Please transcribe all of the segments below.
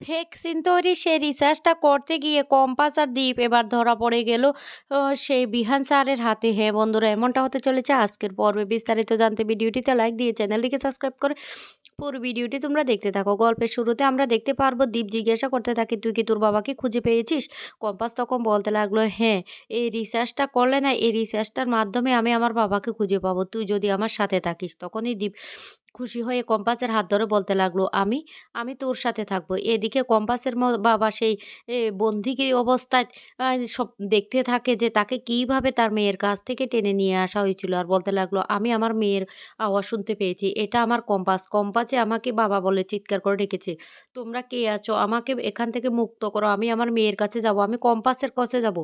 Fake scene তৈরি সেই রিসার্চটা করতে গিয়ে কম্পাস আর দ্বীপ এবার ধরা পড়ে গেল সেই বিহান স্যারের হাতে। হ্যাঁ বন্ধুরা, এমনটা হতে চলেছে আজকের পর্বে। বিস্তারিত জানতে ভিডিওটিতে লাইক দিয়ে চ্যানেলটিকে সাবস্ক্রাইব করে পুরো ভিডিওটি তোমরা দেখতে থাকো। গল্পের শুরুতে আমরা দেখতে পারব দীপ জিজ্ঞাসা করতে থাকি, তুই কি তোর বাবাকে খুঁজে পেয়েছিস? কম্পাস তখন বলতে লাগল হ্যাঁ এই রিসার্চটা করলে না, এই রিসার্চটার মাধ্যমে আমি আমার বাবাকে খুঁজে পাবো। তুই যদি আমার সাথে থাকিস। তখনই দীপ খুশি হয়ে কম্পাসের হাত ধরে বলতে লাগল, আমি আমি তোর সাথে থাকব। এদিকে কম্পাসের বাবা সেই বন্দিকে অবস্থায় সব দেখতে থাকে যে তাকে কীভাবে তার মেয়ের কাছ থেকে টেনে নিয়ে আসা হয়েছিল। আর বলতে লাগল, আমি আমার মেয়ের আওয়াজ শুনতে পেয়েছি। এটা আমার কম্পাস। কম্পাসে আমাকে বাবা বলে চিৎকার করে ডেকেছে, তোমরা কে আছো? আমাকে এখান থেকে মুক্ত করো। আমি আমার মেয়ের কাছে যাব। আমি কম্পাসের কাছে যাব।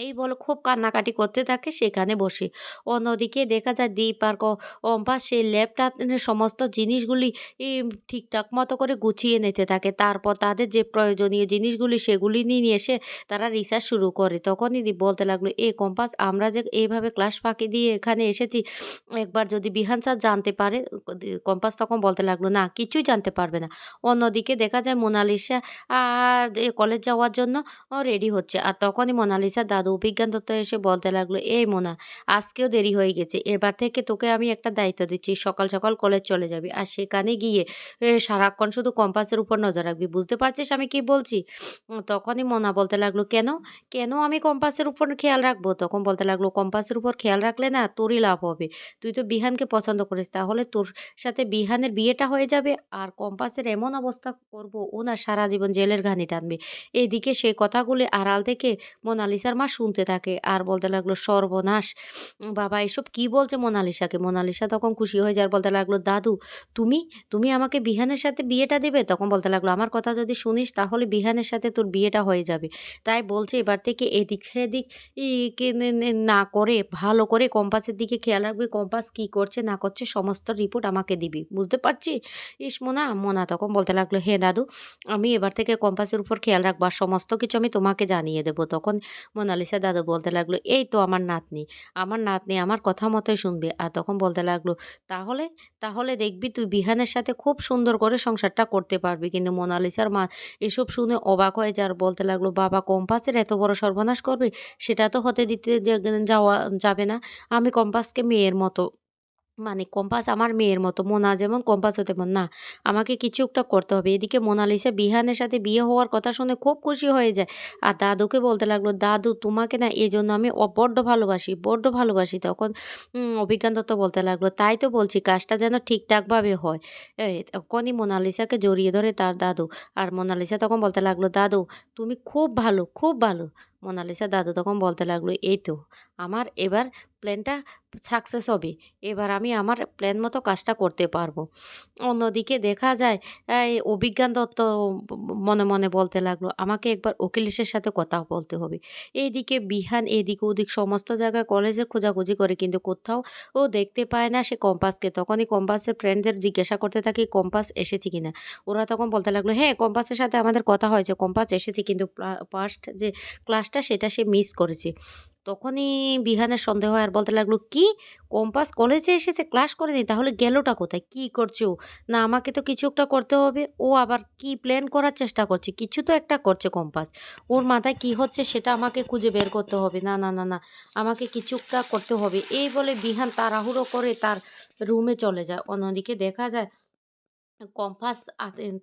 এই বলে খুব কান্নাকাটি করতে থাকে সেখানে বসে। অন্যদিকে দেখা যায় দীপ আর কম্পাস সেই ল্যাপটপ সমস্ত জিনিসগুলি ঠিকঠাক মতো করে গুছিয়ে নিতে থাকে। তারপর তাদের যে প্রয়োজনীয় জিনিসগুলি সেগুলি নিয়ে নিয়ে এসে তারা রিসার্চ শুরু করে। তখনই দীপ বলতে লাগল, এ, কম্পাস, আমরা যে এইভাবে ক্লাস ফাঁকি দিয়ে এখানে এসেছি, একবার যদি বিহান স্যার জানতে পারে, কম্পাস তখন বলতে লাগল, না, কিছুই জানতে পারবে না। অন্যদিকে দেখা যায় মোনালিসা আর কলেজ যাওয়ার জন্য রেডি হচ্ছে। আর তখনই মোনালিসা দাদু বিজ্ঞান দত্ত এসে বলতে লাগল, এই মোনা, আজকেও দেরি হয়ে গেছে। এবার থেকে তোকে আমি একটা দায়িত্ব দিচ্ছি। সকাল সকাল কলেজ চলে যাবি আর সেখানে গিয়ে সারাক্ষণ শুধু কম্পাসের উপর নজর রাখবি। বুঝতে পারছিস আমি কি বলছি? তখনই মোনা বলতে লাগল, কেন? কেন আমি কম্পাসের উপর খেয়াল রাখব? তখন বলতে লাগল, কম্পাসের উপর খেয়াল রাখলে না তোরই লাভ হবে। তুই তো বিহানকে পছন্দ করিস। তাহলে তোর সাথে বিহানের বিয়েটা হয়ে যাবে আর কম্পাসের এমন অবস্থা করব, ও না সারা জীবন জেলের ঘানি টানবে। এদিকে সেই কথাগুলি আড়াল থেকে মোনালিসার মা শুনতে থাকে। আর বলতে লাগল, সর্বনাশ, বাবা, এসব কি বলছে মোনালিসাকে? মোনালিসা তখন খুশি হয়ে যার বলতে লাগল, দাদু, তুমি তুমি আমাকে বিহানের সাথে বিয়েটা দেবে? তখন বলতে লাগল, আমার কথা যদি শুনিস, তাহলে বিহানের সাথে তোর বিয়েটা হয়ে যাবে। তাই বলছে এবার থেকে এদিক সেদিক নে- করে, ভালো করে কম্পাসের দিকে খেয়াল রাখবি, কম্পাস কি করছে, না করছে, সমস্ত রিপোর্ট আমাকে দিবি। বুঝতে পারছি ইস, মোনা মোনা, তখন বলতে লাগল, হে, দাদু, আমি এবার থেকে কম্পাসের উপর খেয়াল রাখব সমস্ত কিছু আমি তোমাকে জানিয়ে দেবো। তখন মোনালিসা দাদু, বলতে লাগল, এই তো আমার নাতনি আমার নাতনি আমার কথা মতোই শুনবে। আর তখন বলতে লাগল, তাহলে তাহলে দেখবি তুই বিহানের সাথে খুব সুন্দর করে সংসারটা করতে পারবি। কিন্তু মোনালিসার মা এসব শুনে অবাক হয়ে যার বলতে লাগল, বাবা, কম্পাসের এত বড় সর্বনাশ করবে? সেটা তো হতে দিতে যাওয়া যাবে না। আমি কম্পাসকে মেয়ের মতো মানে কম্পাস আমার মেয়ের মতো, মোনা যেমন কম্পাসও তেমন না, আমাকে কিছু একটা করতে হবে। এদিকে মোনালিসা বিহানের সাথে বিয়ে হওয়ার কথা শুনে খুব খুশি হয়ে যায়। আর দাদুকে বলতে লাগল, দাদু, তোমাকে না এই জন্য আমি বড্ড ভালোবাসি বড্ড ভালোবাসি। তখন অভিজ্ঞান দত্ত বলতে লাগল, তাই তো বলছি, কাজটা যেন ঠিকঠাকভাবে হয়। তখনই মোনালিসাকে জড়িয়ে ধরে তার দাদু। আর মোনালিসা তখন বলতে লাগল, দাদু, তুমি খুব ভালো খুব ভালো। মোনালিসা দাদু তখন বলতে লাগল, এই তো, আমার এবার প্ল্যানটা সাকসেস হবে, এবার আমি আমার প্ল্যান মতো কাজটা করতে পারব। অন্যদিকে দেখা যায় অভিজ্ঞান দত্ত মনে মনে বলতে লাগল, আমাকে একবার উকিলেশের সাথে কথা বলতে হবে। এইদিকে বিহান এদিক ওদিক সমস্ত জায়গায় কলেজের খোঁজাখুঁজি করে, কিন্তু কোথাও ও দেখতে পায় না সে কম্পাসকে। তখনই কম্পাসের ফ্রেন্ডদের জিজ্ঞাসা করতে থাকি, কম্পাস এসেছে কিনা ওরা তখন বলতে লাগল হ্যাঁ কম্পাসের সাথে আমাদের কথা হয়েছে, কম্পাস এসেছে, কিন্তু ফার্স্ট যে ক্লাসটা সেটা সে মিস করেছে। তখনই বিহানের সন্দেহ আর বলতে লাগল, কি? কম্পাস কলেজে এসেছে ক্লাস করেনি? তাহলে গেলোটা কোথায়? কি করছে? ও না, আমাকে তো কিছু একটা করতে হবে। ও আবার কি প্ল্যান করার চেষ্টা করছে? কিছু তো একটা করছে কম্পাস। ওর মাথায় কি হচ্ছে সেটা আমাকে খুঁজে বের করতে হবে। না না না না, আমাকে কিছু একটা করতে হবে। এই বলে বিহান তাড়াহুড়ো করে তার রুমে চলে যায়। অন্যদিকে দেখা যায়, কম্পাস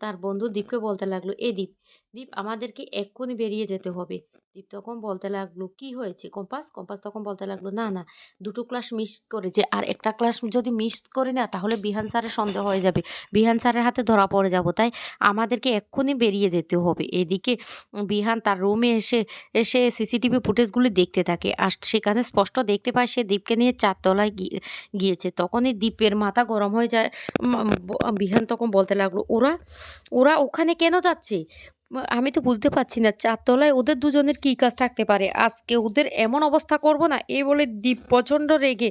তার বন্ধু দীপকে বলতে লাগল, এ দীপ দীপ, আমাদেরকে এক্ষুনি বেরিয়ে যেতে হবে। দীপ তখন বলতে লাগল, কি হয়েছে? কম্পাস? কম্পাস তখন বলতে লাগল, না না, দুটো ক্লাস মিস করেছে। আর একটা ক্লাস যদি মিস করি না, তাহলে বিহান স্যারের সন্দেহ হয়ে যাবে। বিহান স্যারের হাতে ধরা পড়ে যাব। তাই আমাদেরকে এক্ষুনি বেরিয়ে যেতে হবে। এদিকে বিহান তার রুমে এসে এসে সিসিটিভি ফুটেজগুলি দেখতে থাকে। আর সেখানে স্পষ্ট দেখতে পায় সে দীপকে নিয়ে চারতলায় গিয়ে- গিয়েছে। তখনই দীপের মাথা গরম হয়ে যায়। বিহান তখন বলতে লাগল, ওরা ওরা ওখানে কেন যাচ্ছে? আমি তো বুঝতে পারছি না চারতলায় ওদের দুজনের কি কাজ থাকতে পারে? আজকে ওদের এমন অবস্থা করব না, এই বলে দ্বীপ প্রচণ্ড রেগে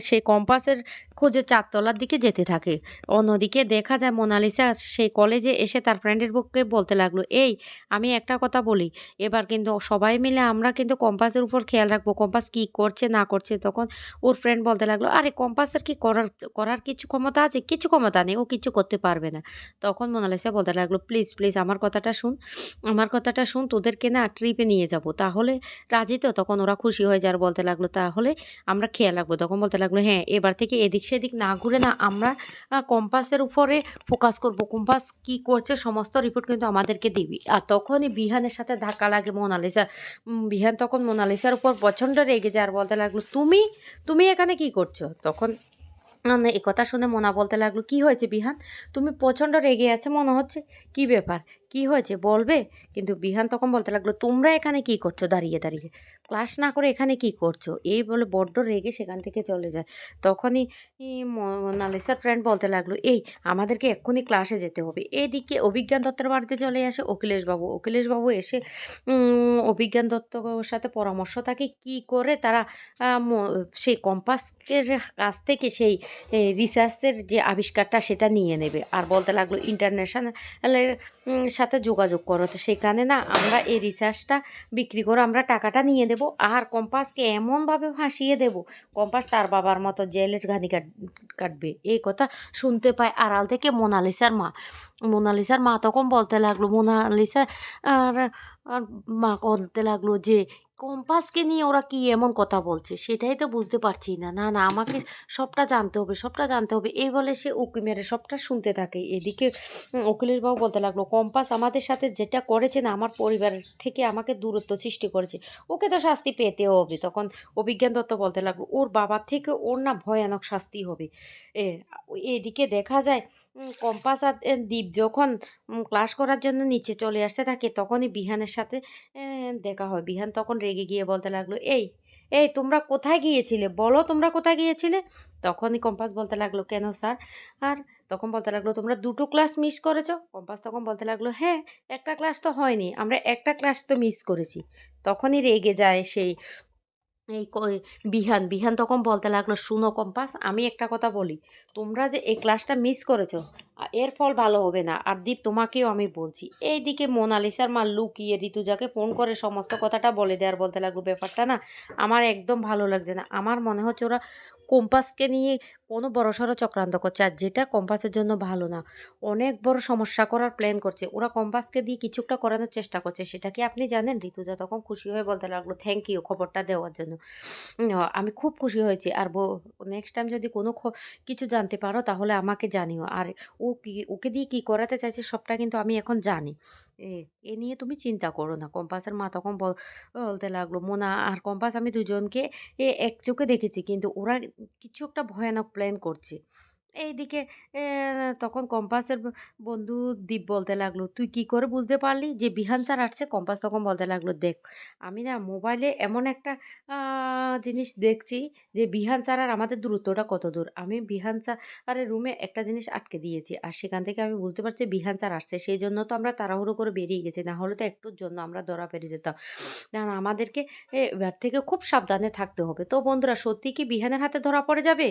সে কম্পাসের খোঁজে চারতলার দিকে যেতে থাকে। অন্যদিকে দেখা যায় মোনালিসা সেই কলেজে এসে তার ফ্রেন্ডের বুককে বলতে লাগল, "এই আমি একটা কথা বলি, এবার কিন্তু সবাই মিলে আমরা কিন্তু কম্পাসের উপর খেয়াল রাখব। কম্পাস কি করছে না করছে।" তখন ওর ফ্রেন্ড বলতে লাগল, "আরে কম্পাসের কি করার করার কিছু ক্ষমতা আছে? কিছু ক্ষমতা নেই। ও কিছু করতে পারবে না।" তখন মোনালিসা বলতে লাগল, "প্লিজ, প্লিজ আমার কথাটা শোন। আমার কথাটা শোন তোদেরকে না ট্রিপে নিয়ে যাব। তাহলে রাজি তো?" তখন ওরা খুশি হয়ে যায় আর বলতে লাগল, "তাহলে আমরা খেয়াল রাখব।" তখন বলতে লাগল, "হ্যাঁ, এবার থেকে এদিক সেদিক না ঘুরে না আমরা কম্পাসের উপরে ফোকাস করব। কম্পাস কি করছে সমস্ত রিপোর্ট কিন্তু আমাদেরকে দিবি।" আর তখনই বিহানের সাথে ধাক্কা লাগে মোনালিসার। বিহান তখন মোনালিসার উপর প্রচণ্ড রেগে যায় আর বলতে লাগল, "তুমি? তুমি এখানে কি করছ?" তখন এ কথা শুনে মোনা বলতে লাগল, "কি হয়েছে বিহান? তুমি প্রচণ্ড রেগে আছো মনে হচ্ছে। কি ব্যাপার? কি হয়েছে বলবে?" কিন্তু বিহান তখন বলতে লাগল, "তোমরা এখানে কি করছ দাঁড়িয়ে, দাঁড়িয়ে? ক্লাস না করে এখানে কি করছ?" এই বলে বড্ড রেগে সেখান থেকে চলে যায়। তখনই ই মোনালিসার ফ্রেন্ড বলতে লাগল, "এই আমাদেরকে এক্ষুনি ক্লাসে যেতে হবে।" এদিকে অভিজ্ঞান দত্তের বাড়িতে চলে আসে অখিলেশবাবু। অখিলেশবাবু এসে অভিজ্ঞান দত্তর সাথে পরামর্শ থাকে কি করে তারা সেই কম্পাসের কাছ থেকে সেই রিসার্চের যে আবিষ্কারটা সেটা নিয়ে নেবে। আর বলতে লাগল, "ইন্টারন্যাশনালের সাথে যোগাযোগ করো। তো সেখানে না আমরা এই রিচার্জটা বিক্রি করে আমরা টাকাটা নিয়ে দেব। আর কম্পাসকে এমনভাবে ফাঁসিয়ে দেব, কম্পাস তার বাবার মতো জেলের ঘানি কাট কাটবে।" এই কথা শুনতে পায় আড়াল থেকে মোনালিসার মা। মোনালিসার মা তখন বলতে লাগল, মোনালিসা আর মা বলতে লাগল যে, "কম্পাসকে নিয়ে ওরা কি এমন কথা বলছে? সেটাই তো বুঝতে পারছি না। না, না আমাকে সবটা জানতে হবে, সবটা জানতে হবে।" এই বলে সে উঁকি মেরে সবটা শুনতে থাকে। এদিকে উম অখিলেশবাবু বলতে লাগল, "কম্পাস আমাদের সাথে যেটা করেছে না আমার পরিবারের থেকে আমাকে দূরত্ব সৃষ্টি করেছে। ওকে তো শাস্তি পেতে হবে।" তখন অভিজ্ঞান দত্ত বলতে লাগল, "ওর বাবার থেকে ওর না ভয়ানক শাস্তি হবে।" এ এদিকে দেখা যায় কম্পাস আর দ্বীপ যখন ক্লাস করার জন্য নিচে চলে আসতে থাকে তখনই বিহানের সাথে দেখা হয়। বিহান তখন রেগে গিয়ে বলতে লাগল, "এই, এই তোমরা কোথায় গিয়েছিলে? বলো তোমরা কোথায় গিয়েছিলে?" তখনই কম্পাস বলতে লাগল, "কেন স্যার?" আর তখন বলতে লাগল, "তোমরা দুটো ক্লাস মিস করেছ কম্পাস তখন বলতে লাগল, "হ্যাঁ, একটা ক্লাস তো হয়নি। আমরা একটা ক্লাস তো মিস করেছি।" তখনই রেগে যায় সেই এই বিহান, বিহান তখন বলতে লাগল, "শুনো কম্পাস, আমি একটা কথা বলি। তোমরা যে এই ক্লাসটা মিস করেছ, এর ফল ভালো হবে না। আর দীপ তোমাকেও আমি বলছি।" এই দিকে মোনালিসার মা লুকিয়ে ঋতুজাকে ফোন করে সমস্ত কথাটা বলে দেওয়ার বলতে লাগল, "ব্যাপারটা না আমার একদম ভালো লাগছে না। আমার মনে হচ্ছে ওরা কম্পাসকে নিয়ে কোনো বড়সড় চক্রান্ত করছে। আর যেটা কম্পাসের জন্য ভালো না। অনেক বড় সমস্যা করার প্ল্যান করছে। ওরা কম্পাসকে দিয়ে কিছু একটা করানোর চেষ্টা করছে। সেটা কি আপনি জানেন?" ঋতুজা তখন খুশি হয়ে বলতে লাগল, "থ্যাংক ইউ খবরটা দেওয়ার জন্য। আমি খুব খুশি হয়েছি। আর নেক্সট টাইম যদি কোনো কিছু জানতে পারো তাহলে আমাকে জানিও। আর ও কি ওকে দিয়ে কি করাতে চাইছে সবটা কিন্তু আমি এখন জানি। এ নিয়ে তুমি চিন্তা করো না।" কম্পাসের মা তখন বল বলতে লাগল, "মোনা আর কম্পাস আমি দুজনকে এক চোখে দেখেছি। কিন্তু ওরা কিছু একটা ভয়ানক প্ল্যান করছে।" এইদিকে তখন কম্পাসের বন্ধু দীপ বলতে লাগল, "তুই কি করে বুঝতে পারলি যে বিহান স্যার আসছে?" কম্পাস তখন বলতে লাগল, "দেখ, আমি না মোবাইলে এমন একটা জিনিস দেখছি যে বিহান স্যার আর আমাদের দূরত্বটা কত দূর। আমি বিহান স্যারের রুমে একটা জিনিস আটকে দিয়েছি। আর সেখান থেকে আমি বুঝতে পারছি বিহান স্যার আসছে। সেই জন্য তো আমরা তাড়াহুড়ো করে বেরিয়ে গেছি। না হলে তো একটুর জন্য আমরা ধরা পড়ে যেতাম। না, না আমাদেরকে এবার থেকে খুব সাবধানে থাকতে হবে।" তো বন্ধুরা সত্যি কি বিহানের হাতে ধরা পড়ে যাবে?